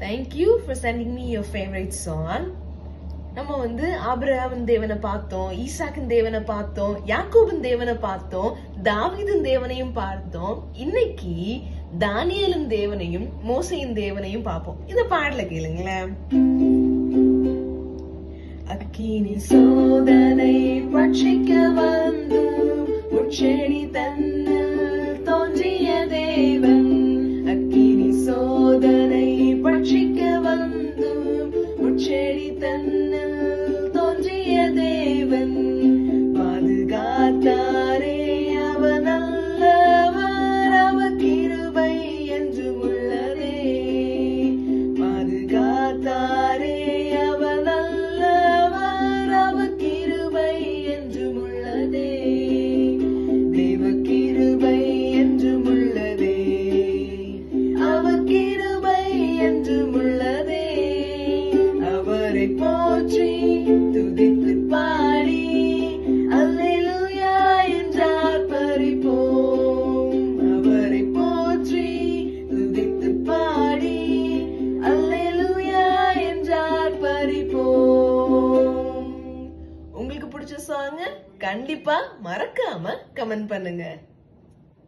Thank you for sending me your favourite song நம்ம வந்து ஆபிரகாமின் தேவனை பார்த்தோம் ஈசாக்கின் தேவனை பார்த்தோம் யாக்கோபின் தேவனை பார்த்தோம் தாவிதின் தேவனையும் பார்த்தோம். இன்னைக்கு தானியலின் தேவனையும் மோசையின் தேவனையும் பார்ப்போம். இந்த பாடல கேளுங்களேன். அக்கினி சோதனை பட்சிக்க வந்து முச்செடி cherry அவரை போற்றி துதித்து பாடி அல்லேலூயா என்றார் பறிப்போம் அவரை போற்றி துதித்து பாடி அல்லேலூயா என்றார் பறிப்போம் உங்களுக்கு பிடிச்ச சாங் கண்டிப்பா மறக்காம கமெண்ட் பண்ணுங்க.